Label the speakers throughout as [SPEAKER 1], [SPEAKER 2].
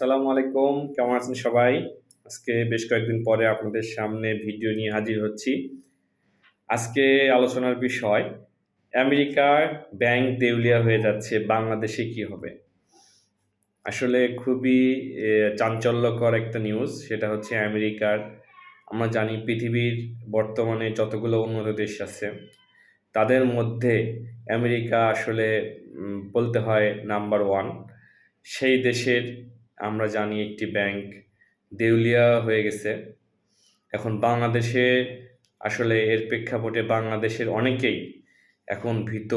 [SPEAKER 1] আসসালামু আলাইকুম, কেমন আছেন সবাই? আজকে বেশ কয়েকদিন পরে আপনাদের সামনে ভিডিও নিয়ে হাজির হচ্ছি। আজকে আলোচনার বিষয়, আমেরিকার ব্যাংক দেউলিয়া হয়ে যাচ্ছে, বাংলাদেশে কি হবে? আসলে খুবই চাঞ্চল্যকর একটা নিউজ সেটা হচ্ছে আমেরিকার, আমরা জানি পৃথিবীর বর্তমানে যতগুলো উন্নত দেশ আছে, তাদের মধ্যে আমেরিকা আসলে বলতে হয় নাম্বার ওয়ান সেই দেশের আমরা জানি একটি ব্যাংক দেউলিয়া হয়ে গেছে। এখন বাংলাদেশে আসলে এর প্রেক্ষাপটে বাংলাদেশের অনেকেই এখন ভীত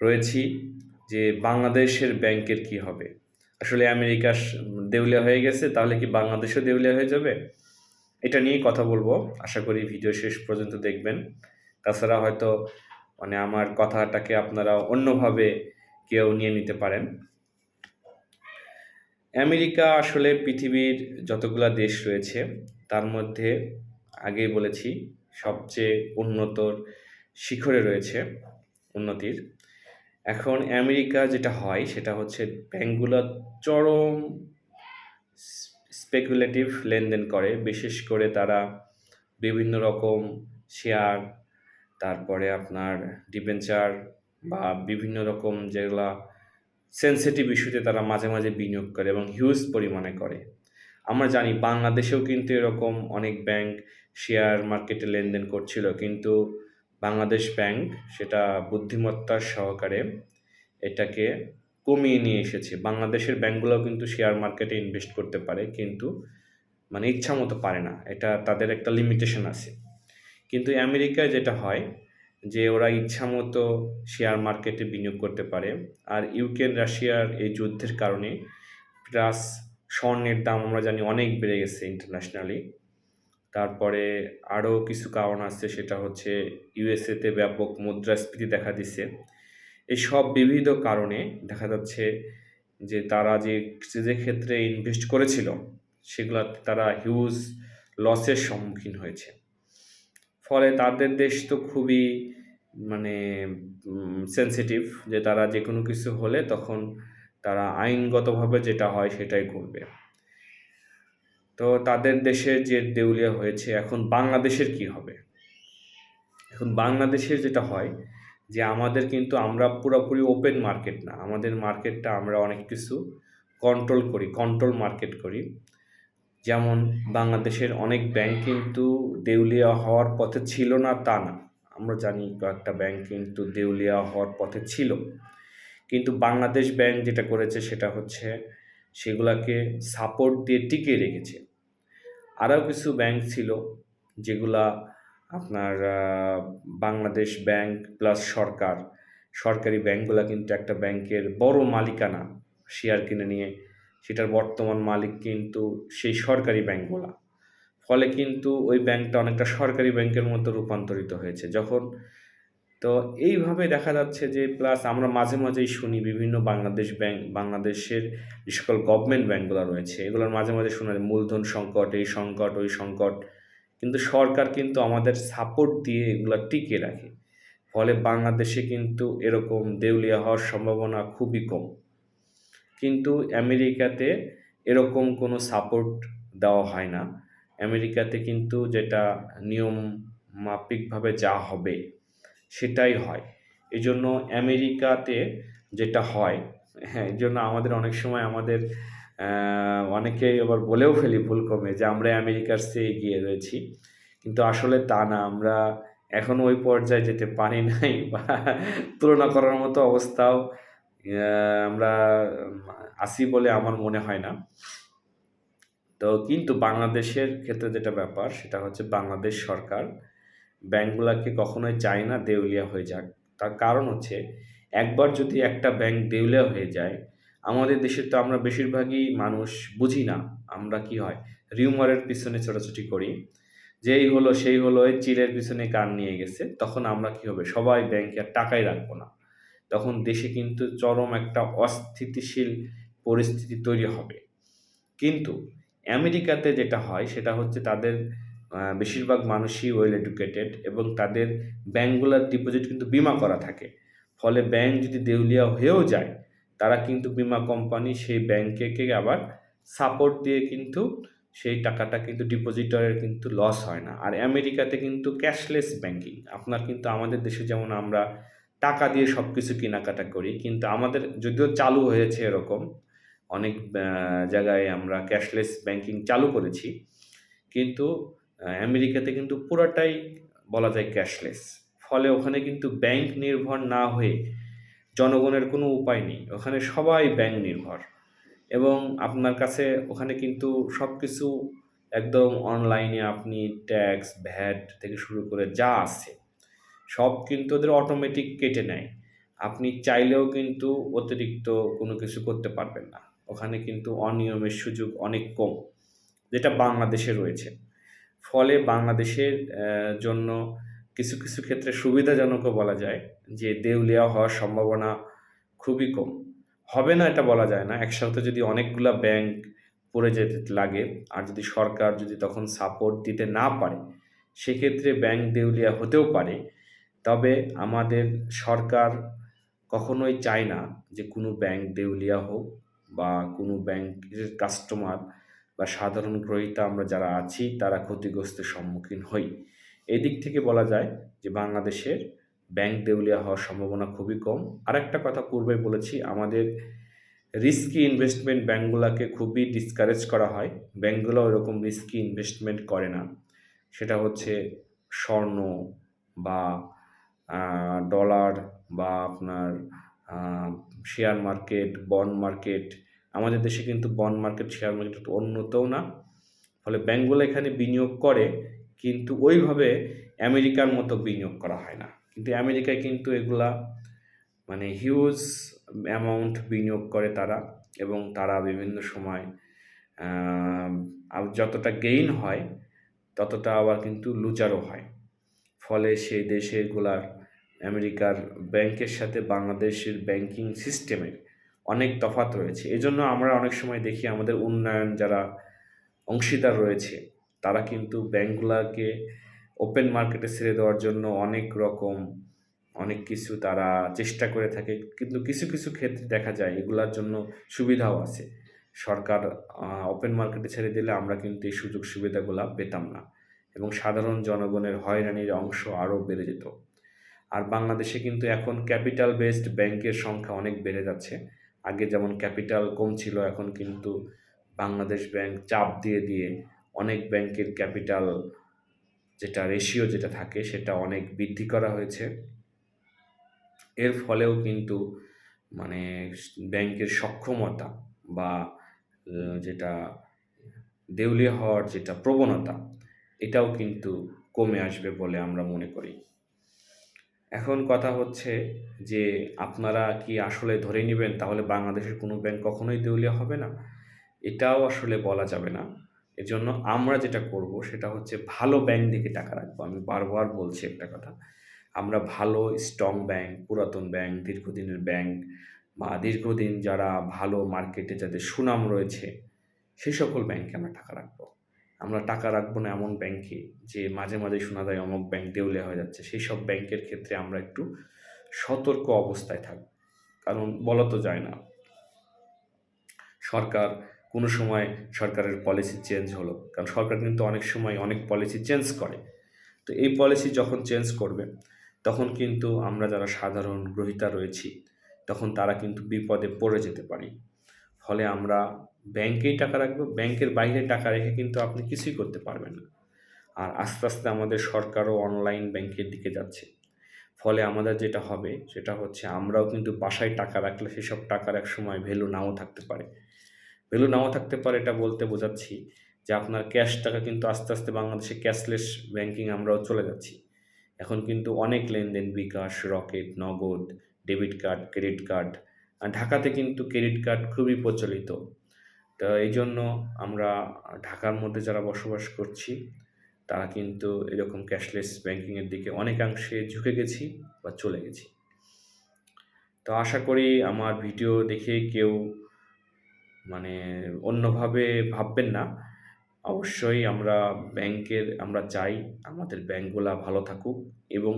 [SPEAKER 1] রয়েছি যে বাংলাদেশের ব্যাংকের কি হবে। আসলে আমেরিকা দেউলিয়া হয়ে গেছে, তাহলে কি বাংলাদেশও দেউলিয়া হয়ে যাবে? এটা নিয়ে কথা বলব। আশা করি ভিডিও শেষ পর্যন্ত দেখবেন। তাছাড়া হয়তো মানে আমার কথাটাকে আপনারা অন্যভাবে কেউ নিয়ে নিতে পারেন। আমেরিকা আসলে পৃথিবীর যতগুলা দেশ রয়েছে, তার মধ্যে আগেই বলেছি সবচেয়ে উন্নতর শিখরে রয়েছে উন্নতির। এখন আমেরিকা যেটা হয়, সেটা হচ্ছে ব্যাংকগুলো চরম স্পেকুলেটিভ লেনদেন করে, বিশেষ করে তারা বিভিন্ন রকম শেয়ার, তারপরে আপনার ডিবেঞ্চার বা বিভিন্ন রকম যেগুলা সেন্সিটিভ ইস্যুতে তারা মাঝে মাঝে বিনিয়োগ করে এবং হিউজ পরিমাণে করে। আমরা জানি বাংলাদেশেও কিন্তু এরকম অনেক ব্যাংক শেয়ার মার্কেটে লেনদেন করছিল, কিন্তু বাংলাদেশ ব্যাংক সেটা বুদ্ধিমত্তার সহকারে এটাকে কমিয়ে নিয়ে এসেছে। বাংলাদেশের ব্যাংকগুলোও কিন্তু শেয়ার মার্কেটে ইনভেস্ট করতে পারে, কিন্তু মানে ইচ্ছা মতো পারে না। এটা তাদের একটা লিমিটেশন আছে। কিন্তু আমেরিকায় যেটা হয় যে ওরা ইচ্ছা মতো শেয়ার মার্কেটে বিনিয়োগ করতে পারে। আর ইউক্রেন রাশিয়ার এই যুদ্ধের কারণে প্লাস স্বর্ণের দাম আমরা জানি অনেক বেড়ে গেছে ইন্টারন্যাশনালি তারপরে আরও কিছু কারণ আছে, সেটা হচ্ছে ইউএসএতে ব্যাপক মুদ্রাস্ফীতি দেখা দিচ্ছে এই সব বিবিধ কারণে দেখা যাচ্ছে যে তারা যে যে ক্ষেত্রে ইনভেস্ট করেছিল সেগুলো তারা হিউজ লসের সম্মুখীন হয়েছে। ফলে তাদের দেশ তো খুবই মানে সেন্সিটিভ যে তারা যে কোনো কিছু হলে তখন তারা আইনগতভাবে যেটা হয় সেটাই করবে। তো তাদের দেশে যে দেউলিয়া হয়েছে, এখন বাংলাদেশের কি হবে? এখন বাংলাদেশের যেটা হয় যে আমাদের কিন্তু আমরা পুরোপুরি ওপেন মার্কেট না। আমাদের মার্কেটটা আমরা অনেক কিছু কন্ট্রোল করি কন্ট্রোল মার্কেট করি। যেমন বাংলাদেশের অনেক ব্যাংক কিন্তু দেউলিয়া হওয়ার পথে ছিল না, তা না। আমরা জানি কয়েকটা ব্যাংক কিন্তু দেউলিয়া হওয়ার পথে ছিল। কিন্তু বাংলাদেশ ব্যাংক যেটা করেছে সেটা হচ্ছে সেগুলাকে সাপোর্ট দিয়ে টিকিয়ে রেখেছে। আরও কিছু ব্যাংক ছিল যেগুলা আপনার বাংলাদেশ ব্যাংক প্লাস সরকার। সরকারি ব্যাংকগুলো কিন্তু একটা ব্যাংকের বড় মালিকানা শেয়ার কিনে নিয়ে সেটার বর্তমান মালিক কিন্তু সেই সরকারি ব্যাংকগুলা ফলে কিন্তু ওই ব্যাংকটা অনেকটা সরকারি ব্যাংকের মতো রূপান্তরিত হয়েছে যখন। তো এইভাবে দেখা যাচ্ছে যে প্লাস আমরা মাঝে মাঝেই শুনি বিভিন্ন বাংলাদেশ ব্যাংক, বাংলাদেশের যে সকল গভর্নমেন্ট ব্যাংকগুলো রয়েছে, এগুলোর মাঝে মাঝে শোনা যায় মূলধন সংকট, এই সংকট, ওই সংকট। কিন্তু সরকার কিন্তু আমাদের সাপোর্ট দিয়ে এগুলো টিকিয়ে রাখে। ফলে বাংলাদেশে কিন্তু এরকম দেউলিয়া হওয়ার সম্ভাবনা খুবই কম। কিন্তু আমেরিকাতে এরকম কোনো সাপোর্ট দেওয়া হয় না। আমেরিকাতে কিন্তু যেটা নিয়ম মাফিকভাবে যা হবে সেটাই হয়। এই জন্য আমেরিকাতে যেটা হয় হ্যাঁ এই জন্য আমাদের অনেক সময় আমাদের আহ, অনেকেই আবার বলেও ফেলি ভুল কমে যে আমরা আমেরিকার চেয়ে এগিয়ে রয়েছি। কিন্তু আসলে তা না আমরা এখনও ওই পর্যায়ে যেতে পারি নাই বা তুলনা করার মতো অবস্থাও আমরা আসি বলে আমার মনে হয় না। তো কিন্তু বাংলাদেশের ক্ষেত্রে যেটা ব্যাপার, সেটা হচ্ছে বাংলাদেশ সরকার ব্যাংকগুলোকে কখনোই চায় না দেউলিয়া হয়ে যাক। তার কারণ হচ্ছে, একবার যদি একটা ব্যাংক দেউলিয়া হয়ে যায়, আমাদের দেশে তো আমরা বেশিরভাগই মানুষ বুঝি না আমরা কি হয়। রিউমারের পিছনে ছোটাছুটি করি, যেই হলো সেই হলো, এই চিলের পিছনে কান নিয়ে গেছে, তখন আমরা কি হবে? সবাই ব্যাংকে আর টাকাই রাখব না। তখন দেশে কিন্তু চরম একটা অস্থিতিশীল পরিস্থিতি তৈরি হবে। কিন্তু আমেরিকাতে যেটা হয়, সেটা হচ্ছে তাদের বেশিরভাগ মানুষই ওয়েল এডুকেটেড এবং তাদের ব্যাংকগুলোর ডিপোজিট কিন্তু বিমা করা থাকে। ফলে ব্যাংক যদি দেউলিয়া হয়েও যায়, তারা কিন্তু বিমা কোম্পানি সেই ব্যাংকে আবার সাপোর্ট দিয়ে কিন্তু সেই টাকাটা কিন্তু ডিপোজিটরের কিন্তু লস হয় না। আর আমেরিকাতে কিন্তু ক্যাশলেস ব্যাংকিং আপনার কিন্তু আমাদের দেশে যেমন আমরা টাকা দিয়ে সব কিছু কেনাকাটা করি। কিন্তু আমাদের যদিও চালু হয়েছে এরকম, অনেক জায়গায় আমরা ক্যাশলেস ব্যাংকিং চালু করেছি। কিন্তু আমেরিকাতে কিন্তু পুরোটাই বলা যায় ক্যাশলেস ফলে ওখানে কিন্তু ব্যাংক নির্ভর না হয়ে জনগণের কোনো উপায় নেই। ওখানে সবাই ব্যাংক নির্ভর। এবং আপনার কাছে ওখানে কিন্তু সব কিছু একদম অনলাইনে আপনি ট্যাক্স ভ্যাট থেকে শুরু করে যা আছে সব কিন্তু ওদের অটোমেটিক কেটে নেয়। আপনি চাইলেও কিন্তু অতিরিক্ত কোনো কিছু করতে পারবেন না। ওখানে কিন্তু অনিয়মের সুযোগ অনেক কম, যেটা বাংলাদেশে রয়েছে। ফলে বাংলাদেশের জন্য কিছু কিছু ক্ষেত্রে সুবিধাজনকও বলা যায় যে দেউলিয়া হওয়ার সম্ভাবনা খুবই কম। হবে না এটা বলা যায় না, একসাথে যদি অনেকগুলা ব্যাংক পড়ে যেতে লাগে আর যদি সরকার যদি তখন সাপোর্ট দিতে না পারে, সেক্ষেত্রে ব্যাংক দেউলিয়া হতেও পারে। তবে আমাদের সরকার কখনোই চায় না যে কোনো ব্যাংক দেউলিয়া হোক বা কোনো ব্যাংকের কাস্টমার বা সাধারণ গ্রহীতা আমরা যারা আছি তারা ক্ষতিগ্রস্তের সম্মুখীন হই। এদিক থেকে বলা যায় যে বাংলাদেশের ব্যাংক দেউলিয়া হওয়ার সম্ভাবনা খুবই কম। আরেকটা কথা পূর্বে বলেছি, আমাদের রিস্কি ইনভেস্টমেন্ট ব্যাঙ্কগুলোকে খুবই ডিসকারেজ করা হয়। ব্যাঙ্কগুলো ওরকম রিস্কি ইনভেস্টমেন্ট করে না। সেটা হচ্ছে স্বর্ণ বা ডলার বা আপনার শেয়ার মার্কেট বন্ড মার্কেট আমাদের দেশে কিন্তু বন্ড মার্কেট শেয়ার মার্কেট উন্নতও না। ফলে ব্যাঙ্কগুলো এখানে বিনিয়োগ করে, কিন্তু ওইভাবে আমেরিকার মতো বিনিয়োগ করা হয় না। কিন্তু আমেরিকায় কিন্তু এগুলা মানে হিউজ অ্যামাউন্ট বিনিয়োগ করে তারা এবং তারা বিভিন্ন সময় যতটা গেইন হয়, ততটা আবার কিন্তু লুজারও হয়। ফলে সেই দেশেরগুলার আমেরিকার ব্যাংকের সাথে বাংলাদেশের ব্যাংকিং সিস্টেমের অনেক তফাত রয়েছে। এজন্য আমরা অনেক সময় দেখি আমাদের উন্নয়ন যারা অংশীদার রয়েছে, তারা কিন্তু ব্যাংকগুলোকে ওপেন মার্কেটে ছেড়ে দেওয়ার জন্য অনেক রকম, অনেক কিছু তারা চেষ্টা করে থাকে। কিন্তু কিছু কিছু ক্ষেত্রে দেখা যায় এগুলার জন্য সুবিধাও আছে। সরকার ওপেন মার্কেটে ছেড়ে দিলে আমরা কিন্তু এই সুযোগ সুবিধাগুলো পেতাম না। এবং সাধারণ জনগণের হয়রানির অংশ আরও বেড়ে যেত। আর বাংলাদেশে কিন্তু এখন ক্যাপিটাল বেসড ব্যাংকের সংখ্যা অনেক বেড়ে যাচ্ছে। আগে যেমন ক্যাপিটাল কম ছিল, এখন কিন্তু বাংলাদেশ ব্যাংক চাপ দিয়ে দিয়ে অনেক ব্যাংকের ক্যাপিটাল যেটা রেশিও যেটা থাকে সেটা অনেক বৃদ্ধি করা হয়েছে। এর ফলেও কিন্তু মানে ব্যাংকের সক্ষমতা বা যেটা দেউলিয়া হওয়ার যেটা প্রবণতা, এটাও কিন্তু কমে আসবে বলে আমরা মনে করি। এখন কথা হচ্ছে যে আপনারা কি আসলে ধরে নেবেন তাহলে বাংলাদেশের কোনো ব্যাংক কখনোই দেউলিয়া হবে না? এটাও আসলে বলা যাবে না। এজন্য আমরা যেটা করব সেটা হচ্ছে ভালো ব্যাংক দিকে টাকা রাখব। আমি বারবার বলছি একটা কথা, আমরা ভালো স্ট্রং ব্যাংক, পুরাতন ব্যাংক, দীর্ঘদিনের ব্যাংক বা দীর্ঘদিন যারা ভালো মার্কেটে যাদের সুনাম রয়েছে সেই সকল ব্যাংকে আমরা টাকা রাখব। আমরা টাকা রাখব না এমন ব্যাংকে যে মাঝে মাঝে শোনা যায় অমুক ব্যাংক দেউলে হয়ে যাচ্ছে। সেই সব ব্যাংকের ক্ষেত্রে আমরা একটু সতর্ক অবস্থায় থাকব। কারণ বলা তো যায় না, সরকার কোনো সময় সরকারের পলিসি চেঞ্জ হলো। কারণ সরকার কিন্তু অনেক সময় অনেক পলিসি চেঞ্জ করে। তো এই পলিসি যখন চেঞ্জ করবে, তখন কিন্তু আমরা যারা সাধারণ গ্রহিতা রয়েছি, তখন তারা কিন্তু বিপদে পড়ে যেতে পারি। ফলে আমরা ব্যাংকেই টাকা রাখব, ব্যাংকের বাইরে টাকা রেখে কিন্তু আপনি কিছুই করতে পারবেন না। আর আস্তে আস্তে আমাদের সরকারও অনলাইন ব্যাংকের দিকে যাচ্ছে। ফলে আমাদের যেটা হবে, সেটা হচ্ছে আমরাও কিন্তু বাসায় টাকা রাখলে সেসব টাকার এক সময় ভ্যালু নাও থাকতে পারে। ভ্যালু নাও থাকতে পারে এটা বলতে বোঝাচ্ছি যে আপনার ক্যাশ টাকা কিন্তু আস্তে আস্তে বাংলাদেশে ক্যাশলেস ব্যাংকিং আমরাও চলে যাচ্ছি। এখন কিন্তু অনেক লেনদেন bKash, Rocket, Nagad debit card credit card ঢাকাতে কিন্তু ক্রেডিট কার্ড খুবই প্রচলিত। তো এই জন্য আমরা ঢাকার মধ্যে যারা বসবাস করছি, তারা কিন্তু এরকম ক্যাশলেস ব্যাংকিংয়ের দিকে অনেকাংশে ঝুঁকে গেছি বা চলে গেছি। তো আশা করি আমার ভিডিও দেখে কেউ মানে অন্যভাবে ভাববেন না। অবশ্যই আমরা ব্যাংকের আমরা চাই, আমাদের ব্যাংকগুলা ভালো থাকুক এবং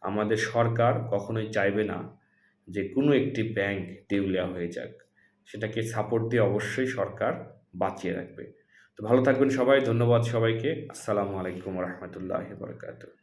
[SPEAKER 1] আমাদের সরকার কখনোই চাইবে না যে কোনো একটি ব্যাংক দেউলিয়া হয়ে যাক। সেটাকে সাপোর্ট দিয়ে অবশ্যই সরকার বাঁচিয়ে রাখবে। তো ভালো থাকবেন সবাই, ধন্যবাদ সবাইকে। আসসালামু আলাইকুম রহমতুল্লাহ বরকাত